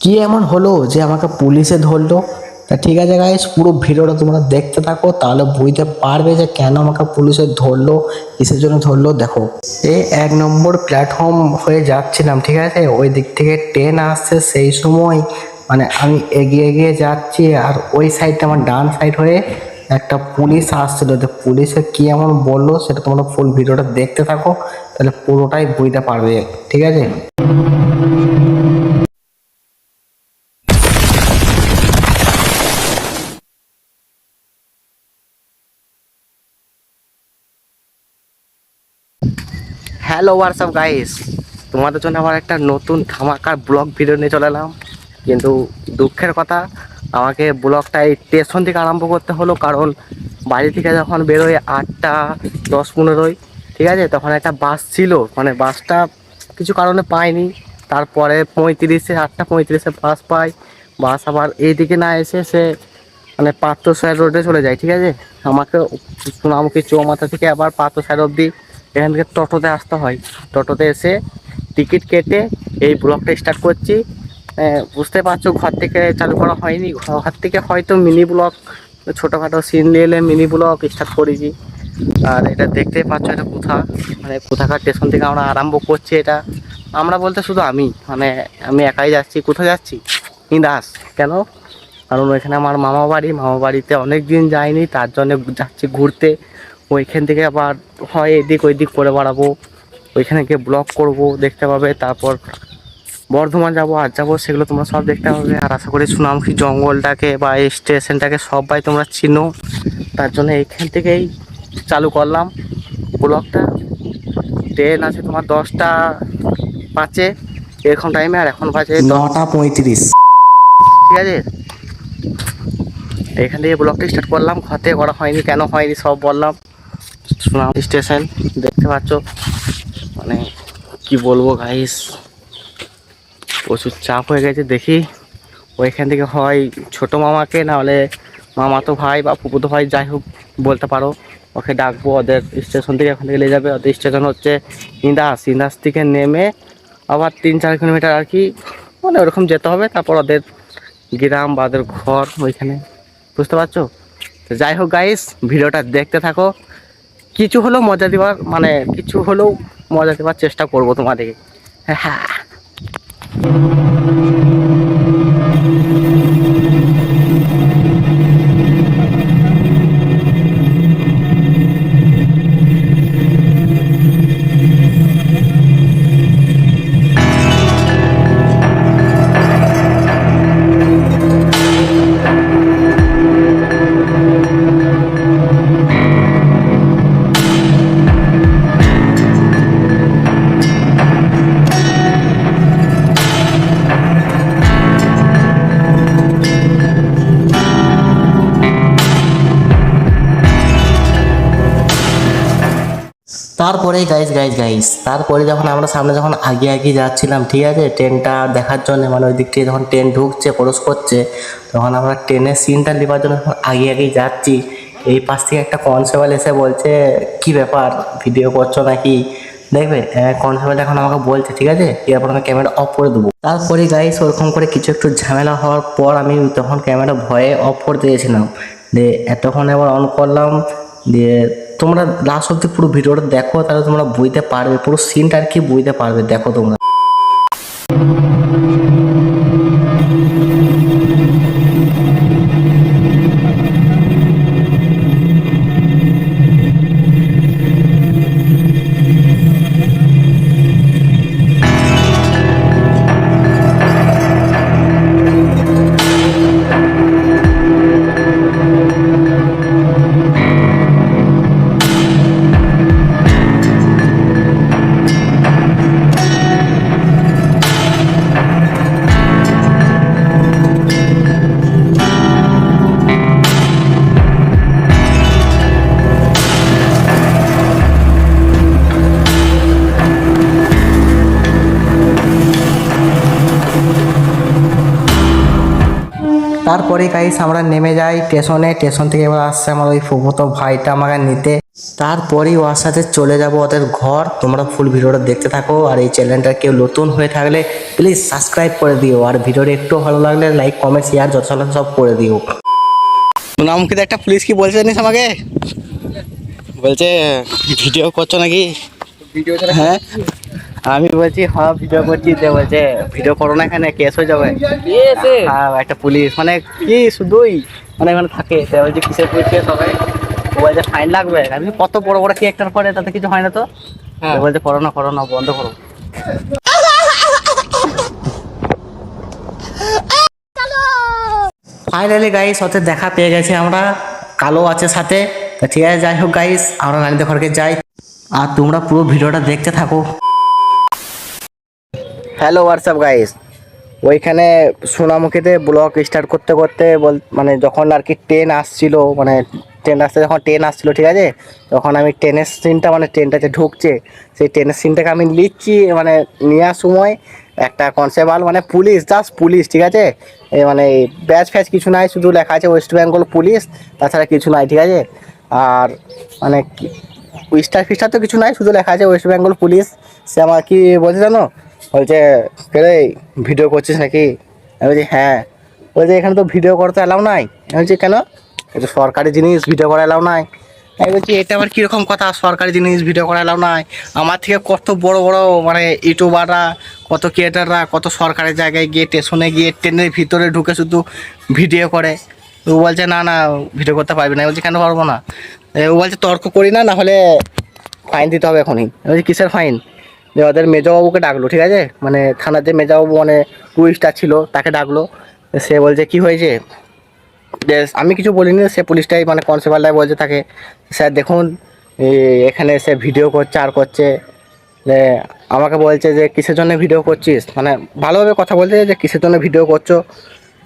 কি এমন হলো যে আমাকে পুলিশে ধরলো? তা ঠিক আছে গাইস পুরো ভিডিওটা তোমরা দেখতে থাকো, তাহলে বুঝতে পারবে যে কেন আমাকে পুলিশে ধরলো, কিসের জন্য ধরলো, দেখো। এই এক নম্বর প্ল্যাটফর্ম হয়ে যাচ্ছিলাম, ঠিক আছে? ওই দিক থেকে ট্রেন আসছে সেই সময় মানে আমি এগিয়ে এগিয়ে যাচ্ছি, আর ওই সাইডটা আমার ডান সাইড হয়ে একটা পুলিশ আসছিল। তো পুলিশে কি এমন বলল, সেটা তোমরা ফুল ভিডিওটা দেখতে থাকো, তাহলে পুরোটাই বুঝতে পারবে, ঠিক আছে? হ্যালো হোয়াটসঅ্যাপ গাইস তোমাদের জন্য আবার একটা নতুন ধামাকার ব্লগ ভিডিও নিয়ে চলে এলাম। কিন্তু দুঃখের কথা, আমাকে ব্লগটা এই স্টেশন থেকে আরম্ভ করতে হলো কারণ বাড়ি থেকে যখন বেরোয় আটটা দশ পনেরোই, ঠিক আছে? তখন একটা বাস ছিল। মানে বাসটা কিছু কারণে পাইনি। তারপরে পঁয়ত্রিশে, আটটা পঁয়ত্রিশে বাস পাই। বাস আবার এইদিকে না এসে সে মানে পাত্র সাইড রোডে চলে যায়, ঠিক আছে? আমাকে সোনামুখী চৌমাথা থেকে আবার পাত্র সাইড অবধি এখান থেকে টোটোতে আসতে হয়। টোটোতে এসে টিকিট কেটে এই ব্লগটা স্টার্ট করছি। বুঝতে পারছ, ঘর থেকে চালু করা হয়নি। ঘর থেকে হয়তো মিনি ব্লগ ছোটোখাটো সিন নিয়ে এলে মিনি ব্লগ স্টার্ট করেছি। আর এটা দেখতেই পাচ্ছ, এটা কোথা মানে কোথাকার স্টেশন থেকে আমরা আরম্ভ করছি এটা। আমরা বলতে শুধু আমি মানে আমি একাই যাচ্ছি। কোথায় যাচ্ছি? ইন্দাস কেন? কারণ ওইখানে আমার মামা বাড়ি মামা বাড়িতে অনেক দিন যাইনি, তার জন্য যাচ্ছি ঘুরতে। ওইখান থেকে আবার হয় এদিক ওইদিক করে বেড়াবো। ওইখানে গিয়ে ব্লগ করব দেখতে পাবে। তারপর বর্ধমান যাব আর যাব সেগুলো তোমরা সব দেখতে পাবে। আর আশা করি সুনামুখী জঙ্গলটাকে বা এই স্টেশনটাকে সবাই তোমরা চিনো। তার জন্য এইখান থেকেই চালু করলাম ব্লগটা ট্রেন আছে তোমার দশটা পাঁচে এরকম টাইমে আর এখন বাজে নটা পঁয়ত্রিশ। ঠিক আছে? এখান থেকে ব্লগটা স্টার্ট করলাম। ঘর থেকে করা হয়নি কেন হয়নি সব বললাম। সুনাম স্টেশন দেখতে পাচ্ছ? মানে কি বলব গাইস প্রচুর চাপ হয়ে গেছে, দেখি। ওইখান থেকে হয় ছোট মামাকে না হলে মামাতো ভাই বা ফুপুতো ভাই, যাই হোক, বলতে পারো। ওকে ডাকবো, ওদের স্টেশন থেকে ওখান থেকে নিয়ে যাবে। ওদের স্টেশন হচ্ছে ইন্দাস। ইন্দাস থেকে নেমে আবার তিন চার কিলোমিটার আর কি মানে ওরকম যেতে হবে। তারপর ওদের গ্রাম বা ওদের ঘর ওইখানে। বুঝতে পারছ? যাই হোক গাইস ভিডিওটা দেখতে থাকো। কিছু হলেও মজা দেওয়ার মানে কিছু হলেও মজা দেওয়ার চেষ্টা করব তোমাদেরকে। হ্যাঁ। তারপরে গাইজ গাইজ গাইজ তারপরে যখন আমরা সামনে যখন আগে আগে যাচ্ছিলাম, ঠিক আছে ট্রেনটা দেখার জন্য মানে ওই দিক থেকে যখন ট্রেন ঢুকছে, প্রবেশ করছে, তখন আমরা ট্রেনের সিনটা নেবার জন্য আগে আগেই যাচ্ছি, এই পাশ থেকে একটা কনস্টেবল এসে বলছে, কি ব্যাপার ভিডিও করছ নাকি? দেখবে কনস্টেবল এখন আমাকে বলছে, ঠিক আছে এরপর আমি ক্যামেরা অফ করে দেবো। তারপরে গাইস ওরকম করে কিছু একটু ঝামেলা হওয়ার পর আমি তখন ক্যামেরা ভয়ে অফ করে দিয়েছিলাম। দিয়ে এতক্ষণ আবার অন করলাম, দিয়ে তোমরা লাস্ট অব্দি পুরো ভিডিওটা দেখো, তাহলে তোমরা বুঝতে পারবে, পুরো সিনটা আর কি বুঝতে পারবে, দেখো তোমরা। তারপরে গাইস আমরা নেমে যাই স্টেশনে স্টেশন থেকে এবার আসছে আমার ওই ফুফুতো ভাইটা আমাকে নিতে। তারপরেই ওর সাথে চলে যাব ওদের ঘর। তোমরা ফুল ভিডিওটা দেখতে থাকো। আর এই চ্যানেলটা কেউ নতুন হয়ে থাকলে প্লিজ সাবস্ক্রাইব করে দিও। আর ভিডিওটা একটু ভালো লাগলে লাইক কমেন্ট শেয়ার যত সব করে দিও। নাম কিন্তু একটা পুলিশ কি বলছে জানিস আমাকে? বলছে ভিডিও করছ নাকি? ভিডিও হ্যাঁ? আমি বলছি হ্যাঁ ভিডিও করছি যে বলছে ভিডিও করো না এখানে কেস হয়ে যাবে। হ্যাঁ একটা পুলিশ মানে কি শুধুই মানে এখানে থাকে। সে বলছে কিসের পুলিশ কেস হবে ও বলছে ফাইন লাগবে। আমি কত বড় বড় কি একটার পরে তাতে কিছু হয় না তো? হ্যাঁ। ও বলছে করো না করো না বন্ধ করো। ফাইনালি গাইস ওতে দেখা পেয়ে গেছি আমরা। কালো আছে সাথে। ঠিক আছে যাই হোক গাইস আমরা নানিদের ঘরকে যাই। আর তোমরা পুরো ভিডিওটা দেখতে থাকো। হ্যালো হোয়াটসঅ্যাপ গাইস ওইখানে সোনামুখীতে ব্লগ স্টার্ট করতে করতে বল মানে যখন আর কি ট্রেন আসছিল মানে ট্রেন আসতে যখন ট্রেন আসছিল, ঠিক আছে? তখন আমি ট্রেনের সিনটা মানে ট্রেনটা যে ঢুকছে, সেই ট্রেনের সিনটাকে আমি নিচ্ছি মানে নেওয়ার সময় একটা কনসেপ্ট মানে পুলিশ জাস্ট পুলিশ ঠিক আছে? মানে ব্যাচ ফ্যাচ কিছু নাই, শুধু লেখা আছে ওয়েস্ট বেঙ্গল পুলিশ তাছাড়া কিছু নাই, ঠিক আছে? আর মানে স্টার ফিস্টার তো কিছু নাই, শুধু লেখা আছে ওয়েস্ট বেঙ্গল পুলিশ সে আমার কি বলছে জানো? বলছে রে ভিডিও করছিস নাকি? আমি বলছি হ্যাঁ। বলছে, এখানে তো ভিডিও করতে অ্যালাউ নাই। আমি বলছি, কেন? এটা সরকারি জিনিস ভিডিও করা অ্যালাউ নাই। আমি বলছি, এটা আবার কীরকম কথা? সরকারি জিনিস ভিডিও করা অ্যালাউ নাই। আমার থেকে কত বড় বড় মানে ইউটিউবাররা, কত ক্রিয়েটাররা কত সরকারি জায়গায় গিয়ে স্টেশনে গিয়ে ট্রেনের ভিতরে ঢুকে শুধু ভিডিও করে। ও বলছে, না না ভিডিও করতে পারবি না। বলছি, কেন পারব না? ও বলছে, তর্ক করি না না হলে ফাইন দিতে হবে এখনই। বলছি, কিসের ফাইন যে ওদের মেজবাবুকে ডাকলো, ঠিক আছে? মানে থানার যে মেজবাবু মানে টুরিস্টার ছিল, তাকে ডাকলো। সে বলছে, কি হয়েছে? আমি কিছু বলিনি, সে পুলিশটাই মানে কনস্টেবলটাই বলছে তাকে, স্যার, দেখুন এখানে সে ভিডিও করছে, আর করছে। আমাকে বলছে যে, কিসের জন্য ভিডিও করছিস? মানে ভালোভাবে কথা বলছে যে, কিসের জন্য ভিডিও করছ?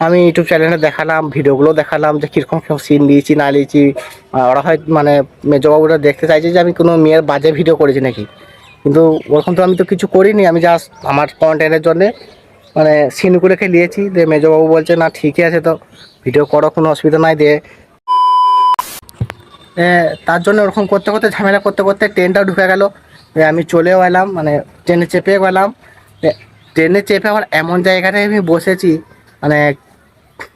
আমি ইউটিউব চ্যানেলে দেখালাম ভিডিওগুলো দেখালাম, যে কীরকম কীরকম সিন দিয়েছি, না দিয়েছি। ওরা হয় মানে মেজবাবুরা দেখতে চাইছে যে, আমি কোনো মেয়ের বাজে ভিডিও করেছি নাকি। কিন্তু ওরকম তো আমি তো কিছু করিনি, আমি জাস্ট আমার কন্টেন্টের জন্যে মানে সিনগুলোকে নিয়েছি যে মেজবাবু বলছে, না, ঠিকই আছে তো ভিডিও করো, কোনো অসুবিধা নাই দিয়ে তার জন্য ওরকম করতে করতে, ঝামেলা করতে করতে ট্রেনটাও ঢুকে গেল। আমি চলেও এলাম মানে ট্রেনে চেপে গেলাম। ট্রেনে চেপে আবার এমন জায়গাটায় আমি বসেছি মানে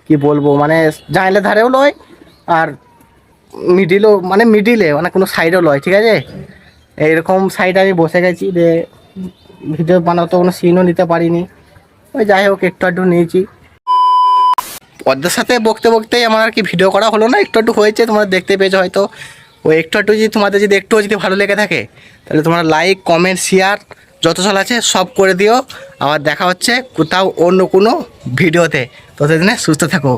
কি বলব মানে জানলে ধারেও লয়, আর মিডিলও মানে মিডিলে মানে কোনো সাইডও লয়, ঠিক আছে? এইরকম সাইডে আমি বসে গেছি যে ভিডিও বানাতে কোনো সিনও নিতে পারিনি। ওই যাই হোক, একটু একটু নিয়েছি। ওদের সাথে বকতে বকতেই আমার আর কি ভিডিও করা হলো না, একটু একটু হয়েছে, তোমরা দেখতে পেয়েছ হয়তো। ওই একটু একটু যদি তোমাদের যদি একটুও যদি ভালো লেগে থাকে, তাহলে তোমরা লাইক কমেন্ট শেয়ার যত সাল আছে সব করে দিও। আবার দেখা হচ্ছে কোথাও অন্য কোনো ভিডিওতে ততদিনে সুস্থ থাকো।